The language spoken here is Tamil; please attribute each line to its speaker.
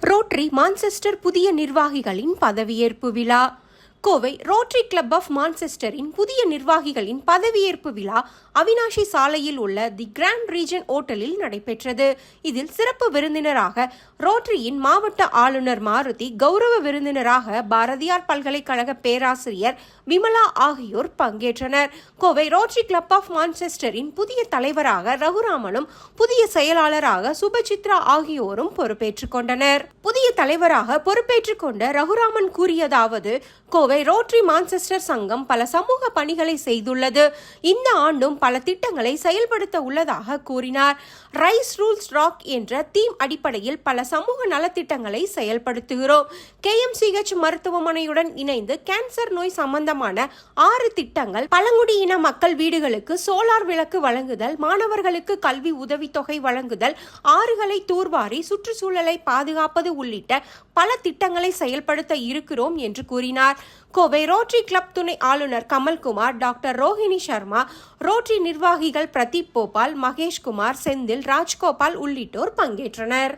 Speaker 1: ரோட்டரி மான்செஸ்டர் புதிய நிர்வாகிகளின் பதவியேற்பு விழா. கோவை ரோட்டரி கிளப் ஆஃப் மான்செஸ்டரின் புதிய நிர்வாகிகளின் பதவியேற்பு விழா அவினாஷி சாலையில் உள்ள தி கிராண்ட் ரீஜன் ஓட்டலில் நடைபெற்றது. இதில் சிறப்பு விருந்தினராக ரோட்டரியின் மாவட்ட ஆளுநர் மாருதி கௌரவ விருந்தினராக பாரதியார் பல்கலைக்கழக பேராசிரியர் விமலா ஆகியோர் பங்கேற்றனர். கோவை ரோட்டரி கிளப் ஆஃப் மான்செஸ்டரின் புதிய தலைவராக ரகுராமனும் புதிய செயலாளராக சுபசித்ரா ஆகியோரும் பொறுப்பேற்றுக் கொண்டனர். புதிய தலைவராக பொறுப்பேற்றுக் கொண்ட ரகுராமன் கூறியதாவது கோவை ரோட்ரி மான்செஸ்டர் சங்கம் பல சமூக பணிகளை செய்துள்ளது. இந்த ஆண்டும் பல திட்டங்களை செயல்படுத்த உள்ளதாக கூறினார். ரைஸ் ரூல்ஸ் ராக் என்ற தீம் அடிப்படையில் பல சமூக நலத்திட்டங்களை செயல்படுத்துகிறோம். கேஎம்சிஹெச் மருத்துவமனையுடன் இணைந்து கேன்சர் நோய் சம்பந்தமான ஆறு திட்டங்கள் பழங்குடியின மக்கள் வீடுகளுக்கு சோலார் விளக்கு வழங்குதல் மாணவர்களுக்கு கல்வி உதவித்தொகை வழங்குதல் ஆறுகளை தூர்வாரி சுற்றுச்சூழலை பாதுகாப்பது உள்ளிட்ட பல திட்டங்களை செயல்படுத்த இருக்கிறோம் என்று கூறினார். கோவை ரோட்டரி கிளப் துணை ஆளுநர் கமல்குமார் டாக்டர் ரோஹிணி சர்மா ரோட்டரி நிர்வாகிகள் பிரதீப் போபால் மகேஷ்குமார் செந்தில் ராஜ்கோபால் உள்ளிட்டோர் பங்கேற்றனர்.